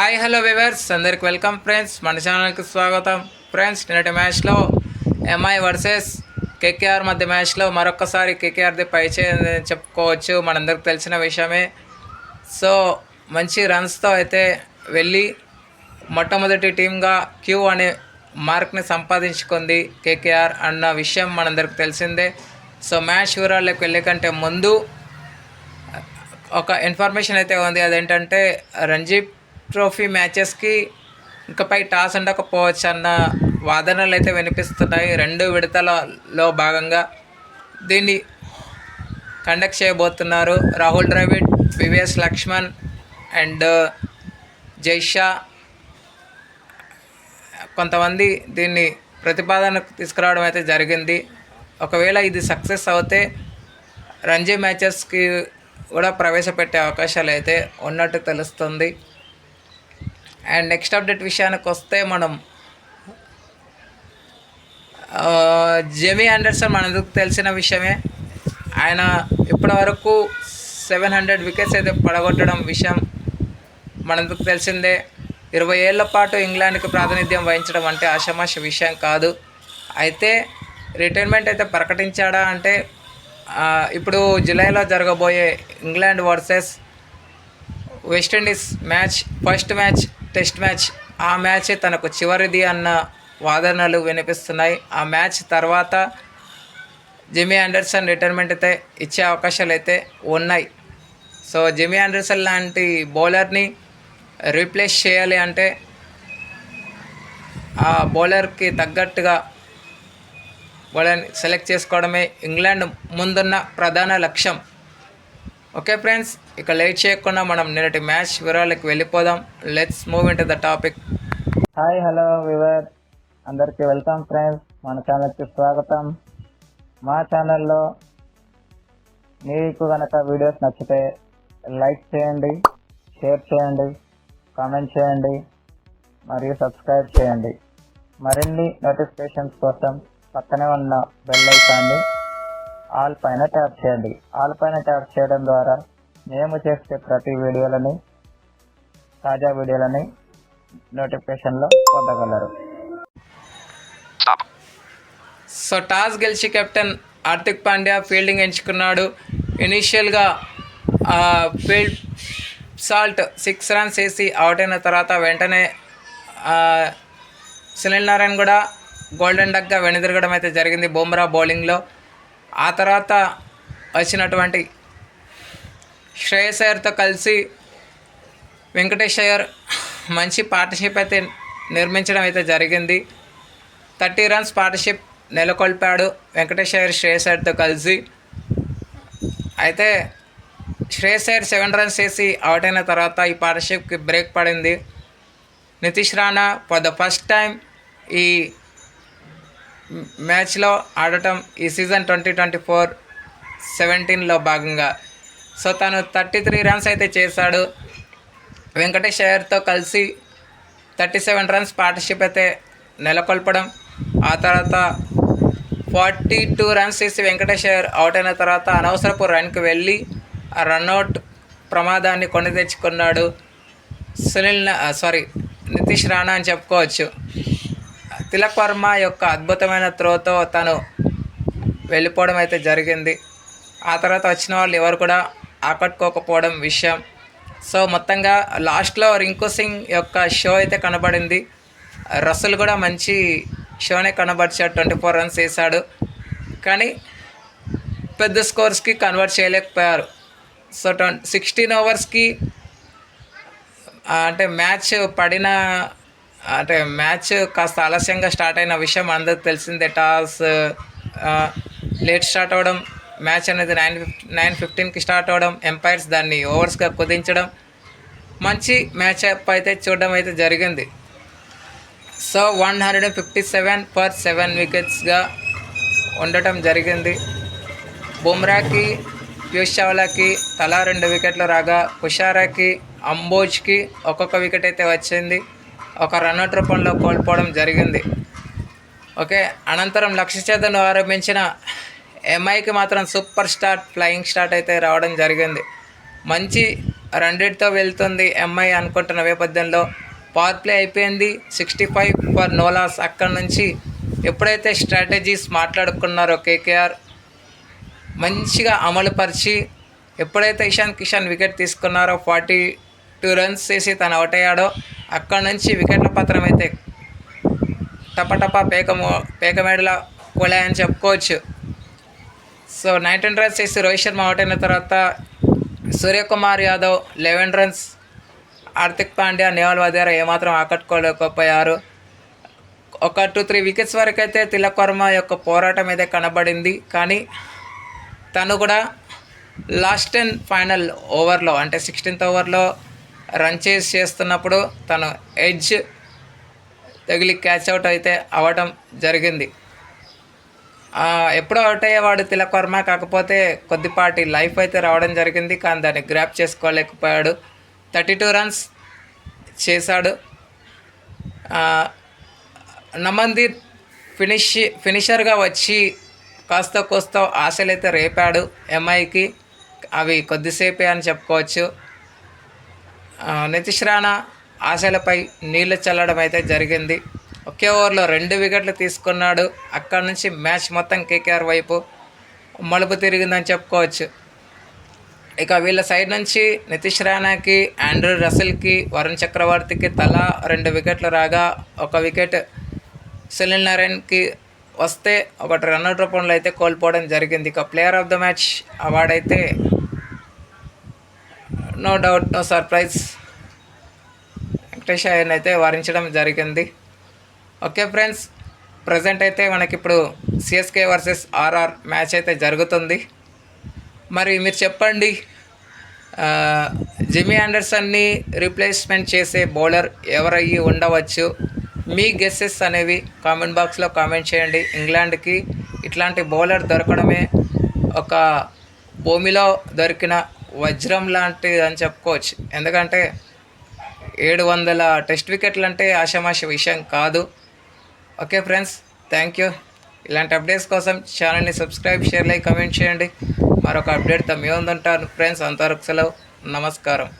Hi hello viewers అందరికి welcome friends మన ఛానల్కి స్వాగతం. ఫ్రెండ్స్ నిన్నటి మ్యాచ్లో ఎంఐ వర్సెస్ కేకేఆర్ మధ్య మ్యాచ్లో మరొకసారి కేకేఆర్ది పై చెప్పుకోవచ్చు. మనందరికి తెలిసిన విషయమే. సో మంచి రన్స్తో అయితే వెళ్ళి మొట్టమొదటి టీంగా క్యూ అనే మార్క్ని సంపాదించుకుంది కేకేఆర్ అన్న విషయం మనందరికి తెలిసిందే. సో మ్యాచ్ వివరాల్లోకి వెళ్ళే కంటే ముందు ఒక ఇన్ఫర్మేషన్ అయితే ఉంది. అదేంటంటే రంజీప్ ట్రోఫీ మ్యాచెస్కి ఇంకపై టాస్ ఉండకపోవచ్చు అన్న వాదనలు అయితే వినిపిస్తున్నాయి. రెండు విడతలలో భాగంగా దీన్ని కండక్ట్ చేయబోతున్నారు. Rahul Dravid P V S Laxman and Jay Shah. కొంతమంది దీన్ని ప్రతిపాదనకు తీసుకురావడం అయితే జరిగింది. ఒకవేళ ఇది సక్సెస్ అవుతే రంజీ మ్యాచెస్కి కూడా ప్రవేశపెట్టే అవకాశాలు అయితే ఉన్నట్టు తెలుస్తుంది. అండ్ నెక్స్ట్ అప్డేట్ విషయానికి వస్తే మనం జెమీ ఆండర్సన్ మనందుకు తెలిసిన విషయమే. ఆయన ఇప్పటి వరకు సెవెన్ హండ్రెడ్ వికెట్స్ అయితే పడగొట్టడం విషయం మనందుకు తెలిసిందే. ఇరవై ఏళ్ళ పాటు ఇంగ్లాండ్కి ప్రాతినిధ్యం వహించడం అంటే ఆషమాష విషయం కాదు. అయితే రిటైర్మెంట్ అయితే ప్రకటించాడా అంటే ఇప్పుడు జూలైలో జరగబోయే England versus West Indies match first match test match ఆ మ్యాచ్ తనకు చివరిది అన్న వాదనలు వినిపిస్తున్నాయి. ఆ మ్యాచ్ తర్వాత జిమీ ఆండర్సన్ రిటైర్మెంట్ అయితే ఇచ్చే అవకాశాలు అయితే ఉన్నాయి. సో జిమీ ఆండర్సన్ లాంటి బౌలర్ని రీప్లేస్ చేయాలి అంటే ఆ బౌలర్కి తగ్గట్టుగా బౌలర్ని సెలెక్ట్ చేసుకోవడమే ఇంగ్లాండ్ ముందున్న ప్రధాన లక్ష్యం. ఓకే ఫ్రెండ్స్ ఇక లేట్ చేయకుండా మనం నిన్నటి మ్యాచ్ వివరాలకు వెళ్ళిపోదాం. Let's move in to the topic hi hello viewer అందరికీ వెల్కమ్ ఫ్రెండ్స్ మన ఛానల్కి స్వాగతం. మా ఛానల్లో మీకు కనుక వీడియోస్ నచ్చితే లైక్ చేయండి షేర్ చేయండి కామెంట్ చేయండి మరియు సబ్స్క్రైబ్ చేయండి. మరిన్ని నోటిఫికేషన్స్ కోసం పక్కనే ఉన్న బెల్ ఐకాన్ని ఆల్ పైన ట్యాప్ చేయండి. ఆల్ పైన ట్యాప్ చేయడం ద్వారా మేము చేసే ప్రతి వీడియోలని తాజా వీడియోలని నోటిఫికేషన్లో పొందగలరు. సో టాస్ గెలిచి కెప్టెన్ హార్దిక్ పాండ్యా ఫీల్డింగ్ ఎంచుకున్నాడు. ఇనీషియల్గా ఫీల్డ్ సాల్ట్ సిక్స్ రన్స్ వేసి అవుట్ అయిన తర్వాత వెంటనే సునీల్ నారాయణ కూడా గోల్డెన్ డక్గా వెనుదిరగడం అయితే జరిగింది బుమ్రా బౌలింగ్లో. ఆ తర్వాత వచ్చినటువంటి శ్రేయస్ అయ్యర్తో కలిసి వెంకటేష్ అయ్యర్ మంచి పార్ట్నర్షిప్ అయితే నిర్మించడం అయితే జరిగింది. థర్టీ రన్స్ పార్ట్నర్షిప్ నెలకొల్పాడు వెంకటేష్ అయ్యర్ శ్రేయస్ అయ్యర్తో కలిసి. అయితే శ్రేయస్ అయ్యర్ సెవెన్ రన్స్ వేసి అవుట్ అయిన తర్వాత ఈ పార్ట్నర్షిప్కి బ్రేక్ పడింది. Nitish Rana for the first time ఈ మ్యాచ్లో ఆడటం ఈ సీజన్ ట్వంటీ ట్వంటీ ఫోర్ సెవెంటీన్లో భాగంగా. సో తను థర్టీ త్రీ రన్స్ అయితే చేశాడు. వెంకటేష్ అయ్యర్తో కలిసి థర్టీ సెవెన్ రన్స్ పార్ట్నర్షిప్ అయితే నెలకొల్పడం. ఆ తర్వాత ఫార్టీ టూ రన్స్ తీసి వెంకటేష్ అయ్యర్ అవుట్ అయిన తర్వాత అనవసరపు రన్కి వెళ్ళి ఆ రన్అట్ ప్రమాదాన్ని కొని తెచ్చుకున్నాడు. సునీల్ సారీ నితీష్ రాణా అని చెప్పుకోవచ్చు. తిలక్ వర్మ యొక్క అద్భుతమైన త్రోతో తను వెళ్ళిపోవడం అయితే జరిగింది. ఆ తర్వాత వచ్చిన వాళ్ళు ఎవరు కూడా ఆకట్టుకోకపోవడం విషయం. సో మొత్తంగా లాస్ట్లో రింకు సింగ్ యొక్క షో అయితే కనబడింది. రసల్ కూడా మంచి షోనే కనబరిచాడు ట్వంటీ ఫోర్ రన్స్ వేశాడు. కానీ పెద్ద స్కోర్స్కి కన్వర్ట్ చేయలేకపోయారు. సో ట్వం సిక్స్టీన్ ఓవర్స్కి అంటే మ్యాచ్ పడిన అంటే మ్యాచ్ కాస్త ఆలస్యంగా స్టార్ట్ అయిన విషయం అందరికి తెలిసిందే. టాస్ లేట్ స్టార్ట్ అవ్వడం మ్యాచ్ అనేది నైన్ ఫిఫ్టీ నైన్ ఫిఫ్టీన్కి స్టార్ట్ అవ్వడం ఎంపైర్స్ దాన్ని ఓవర్స్గా కుదించడం మంచి మ్యాచ్ అప్ అయితే చూడడం అయితే జరిగింది. So one hundred and fifty seven per seven వికెట్స్గా ఉండటం జరిగింది. బుమ్రాకి పీయూష్ చావ్లాకి తలా రెండు వికెట్లు రాగా కుషారాకి అంబోజ్కి ఒక్కొక్క వికెట్ అయితే వచ్చింది. ఒక రన్అట్ రూపంలో కోల్పోవడం జరిగింది. ఓకే అనంతరం లక్ష్యచేతను ఆరంభించిన ఎంఐకి మాత్రం సూపర్ స్టార్ట్ ఫ్లయింగ్ స్టార్ట్ అయితే రావడం జరిగింది. మంచి రెండిటితో వెళ్తుంది ఎంఐ అనుకుంటున్న నేపథ్యంలో పవర్ ప్లే అయిపోయింది. Sixty five for no loss అక్కడి నుంచి ఎప్పుడైతే స్ట్రాటజీస్ మాట్లాడుకున్నారో కేకేఆర్ మంచిగా అమలుపరిచి ఎప్పుడైతే ఇషాన్ కిషాన్ వికెట్ తీసుకున్నారో ఫార్టీ టూ రన్స్ చేసి తను అవుట్ అయ్యాడో అక్కడి నుంచి వికెట్ల పత్రం అయితే టపటపా పేక మో- పేకమేడల కొలాయని చెప్పుకోవచ్చు. సో నైన్టీన్ రన్స్ చేసి రోహిత్ శర్మ అవుట్ అయిన తర్వాత సూర్యకుమార్ యాదవ్ లెవెన్ రన్స్ హార్దిక్ పాండ్యా నేవల్ వదేరా ఏమాత్రం ఆకట్టుకోలేకపోయారు. ఒక టూ త్రీ వికెట్స్ వరకు అయితే తిలక్ వర్మ యొక్క పోరాటం అయితే కనబడింది. కానీ తను కూడా లాస్ట్ అండ్ ఫైనల్ ఓవర్లో అంటే సిక్స్టీన్త్ ఓవర్లో రన్ చేసి చేస్తున్నప్పుడు తను ఎడ్జ్ తగిలి క్యాచ్ అవుట్ అయితే అవ్వటం జరిగింది. ఎప్పుడో అవుట్ అయ్యేవాడు తిలక్ వర్మ కాకపోతే కొద్దిపాటి లైఫ్ అయితే రావడం జరిగింది. కానీ దాన్ని గ్రాప్ చేసుకోలేకపోయాడు. థర్టీ టూ రన్స్ చేశాడు. నమంది ఫినిష్ ఫినిషర్గా వచ్చి కాస్త కోస్త ఆశలు అయితే రేపాడు ఎంఐకి అవి కొద్దిసేపే అని చెప్పుకోవచ్చు. నితీష్ రాణా ఆశలపై నీళ్ళు చల్లడం అయితే జరిగింది. ఒకే ఓవర్లో రెండు వికెట్లు తీసుకున్నాడు. అక్కడ నుంచి మ్యాచ్ మొత్తం కేకేఆర్ వైపు మలుపు తిరిగిందని చెప్పుకోవచ్చు. ఇక వీళ్ళ సైడ్ నుంచి నితీష్ రాణాకి ఆండ్రూ రసెల్కి వరుణ్ చక్రవర్తికి తలా రెండు వికెట్లు రాగా ఒక వికెట్ సునీల్ నారాయణ్కి వస్తే ఒకటి రన్అట్ రూపంలో అయితే కోల్పోవడం జరిగింది. ఇక ప్లేయర్ ఆఫ్ ద మ్యాచ్ అవార్డైతే అయితే no doubt no surprise. Venkatesh Iyer అయితే వారించడం జరిగింది. ఓకే ఫ్రెండ్స్ ప్రజెంట్ అయితే మనకి ఇప్పుడు సిఎస్కే వర్సెస్ ఆర్ఆర్ మ్యాచ్ అయితే జరుగుతుంది. మరి మీరు చెప్పండి ఆ, జిమ్మీ ఆండర్సన్ని రీప్లేస్మెంట్ చేసే బౌలర్ ఎవరయ్యి ఉండవచ్చు? మీ గెస్సెస్ అనేవి కామెంట్ బాక్స్లో కామెంట్ చేయండి. ఇంగ్లాండ్కి ఇట్లాంటి బౌలర్ దొరకడమే ఒక భూమిలో దొరికిన వజ్రం లాంటిది అని చెప్పుకోవచ్చు. ఎందుకంటే ఏడు వందల టెస్ట్ వికెట్లు అంటే ఆషామాషి విషయం కాదు. Okay friends thank you. ఇలాంటి అప్డేట్స్ కోసం ఛానల్ని సబ్స్క్రైబ్ షేర్ లైక్ కమెంట్ చేయండి. మరొక అప్డేట్ తమ్మి ముందుంటాను ఫ్రెండ్స్ అంతవరకు సెలవు. నమస్కారం.